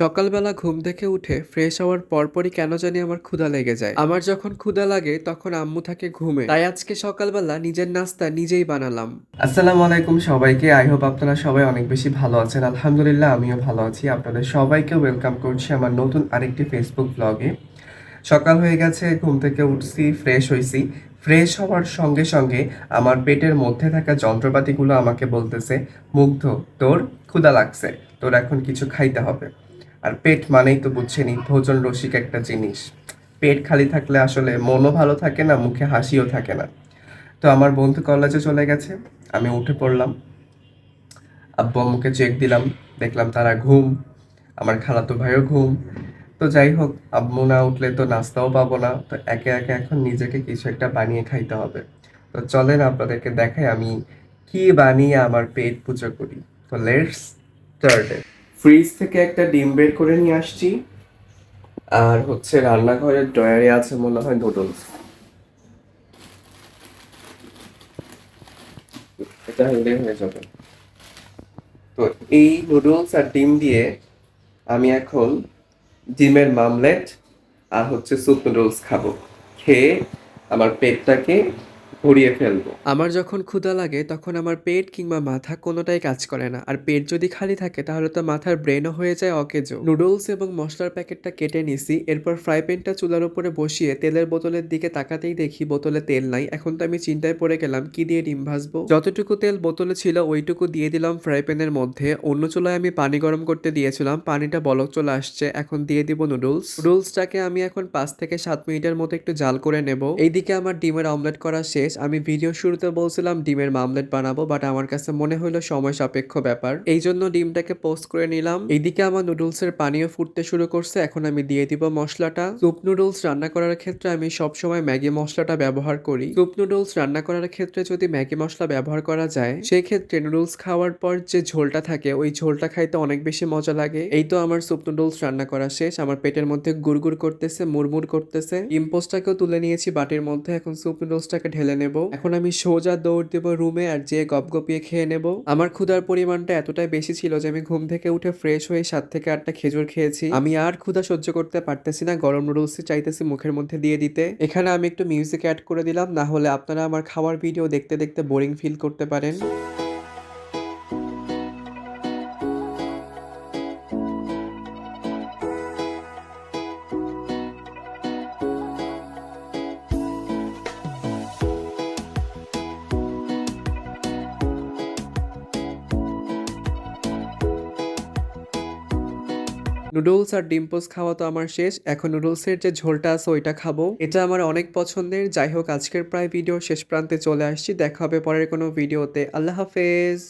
সকালবেলা ঘুম থেকে উঠে ফ্রেশ হওয়ার পরপরই কেন জানি আমার ক্ষুধা লেগে যায়। আমার যখন ক্ষুধা লাগে, তখন আম্মু থাকে ঘুমে। তাই আজকে সকালবেলা নিজের নাস্তা নিজেই বানালাম। আসসালামু আলাইকুম সবাইকে। আই হোপ আপনারা সবাই অনেক বেশি ভালো আছেন। আলহামদুলিল্লাহ, আমিও ভালো আছি। আপনাদের সবাইকে ওয়েলকাম করছি আমার নতুন আরেকটি ফেসবুক ব্লগে সকাল হয়ে গেছে, ঘুম থেকে উঠছি ফ্রেশ হয়েছি ফ্রেশ হওয়ার সঙ্গে সঙ্গে আমার পেটের মধ্যে থাকা যন্ত্রপাতিগুলো আমাকে বলতেছে, মুগ্ধ, তোর ক্ষুধা লাগছে। তোর এখন কিছু খাইতে হবে। আর পেট মানেই তো বুঝছেনি ভোজন রসিক একটা জিনিস। পেট খালি থাকলে আসলে মনও ভালো থাকে না, মুখে হাসিও থাকে না। তো আমার বন্ধু কলেজে চলে গেছে, আমি উঠে পড়লাম। আব্বু আম্মুকে চেক দিলাম, দেখলাম তারা ঘুম, আমার খালাতো ভাইও ঘুম। তো যাই হোক, আম্মু না উঠলে তো নাস্তাও পাবো না, তো একে একে এখন নিজেকে কিছু একটা বানিয়ে খাইতে হবে। তো চলেন আপনাদেরকে দেখাই আমি কি বানিয়ে আমার পেট পুজো করি। তো লেটস স্টার্ট ফ্রিজ থেকে একটা ডিম বের করে নিয়ে আসছি। আর হচ্ছে রান্নাঘরের ড্রয়ারে আছে মনে হয় নুডলস এটা হলে হয়ে যাবে। তো এই নুডলস আর ডিম দিয়ে আমি এখন ডিমের মামলেট আর হচ্ছে স্যুপ নুডলস খাব। খেয়ে আমার পেটটাকে ভরিয়ে ফেলব। আমার যখন ক্ষুধা লাগে, তখন আমার পেট কিংবা মাথা কোনোটাই কাজ করে না। আর পেট যদি খালি থাকে, তাহলে তো মাথার ব্রেনও হয়ে যায় অকেজো। নুডলস এবং মশলার প্যাকেটটা কেটে নিছি, এরপর ফ্রাই প্যানটা চুলার উপরে বসিয়ে তেলের বোতলের দিকে তাকাতেই দেখি বোতলে তেল নাই। এখন তো আমি চিন্তায় পড়ে গেলাম, কি দিয়ে ডিম ভাজবো? যতটুকু তেল বোতলে ছিল, ওইটুকু দিয়ে দিলাম ফ্রাই প্যানের মধ্যে। অন্য চুলায় আমি পানি গরম করতে দিয়েছিলাম, পানিটা বলক চলে আসছে। এখন দিয়ে দিব নুডলস নুডলসটাকে আমি এখন পাঁচ থেকে সাত মিনিটের মতো একটু জাল করে নেব। এইদিকে আমার ডিমের অমলেট করা শেষ। আমি ভিডিও শুরুতে বলছিলাম ডিমের মামলেট বানাবো বাট আমার কাছে মনে হলো সময় সাপেক্ষ ব্যাপার। এই জন্য ডিমটাকে পোস্ট করে নিলাম। এইদিকে আমার নুডলসের পানিও ফুটতে শুরু করছে, এখন আমি দিয়ে দিব মশলাটা। স্যুপ নুডলস রান্না করার ক্ষেত্রে আমি সবসময় ম্যাগি মশলাটা ব্যবহার করি। স্যুপ নুডলস রান্না করার ক্ষেত্রে যদি ম্যাগি মশলা ব্যবহার করা যায় সেই ক্ষেত্রে নুডলস খাওয়ার পর যে ঝোলটা থাকে, ওই ঝোলটা খাইতে অনেক বেশি মজা লাগে। এই তো আমার স্যুপ নুডলস রান্না করা শেষ। আমার পেটের মধ্যে গুড়গুড় করতেছে, মুড়মুড় করতেছে। ইম্পোস্টটাকেও তুলে নিয়েছি বাটির মধ্যে। এখন স্যুপ নুডলসটাকে ঢেলে নেব। এখন আমি সোজা দৌড় দেবো রুমে আর যে গপ গপিয়ে খেয়ে নেব। আমার ক্ষুধার পরিমাণটা এতটাই বেশি ছিল যে আমি ঘুম থেকে উঠে ফ্রেশ হয়ে সাত থেকে আটটা খেজুর খেয়েছি। আমি আর ক্ষুধা সহ্য করতে পারতেছি না, গরম নুডলসই চাইতেছি মুখের মধ্যে দিয়ে দিতে। এখানে আমি একটু মিউজিক অ্যাড করে দিলাম না হলে আপনারা আমার খাওয়ার ভিডিও দেখতে দেখতে বোরিং ফিল করতে পারেন। নুডলস আর ডিম্পোস খাওয়া তো আমার শেষ। এখন নুডলসের যে ঝোলটা আছে ওইটা খাব। এটা আমার অনেক পছন্দের। যাই হোক, আজকের প্রায় ভিডিও শেষ প্রান্তে চলে আসছি। দেখা হবে পরের কোনো ভিডিওতে আল্লাহ হাফেজ।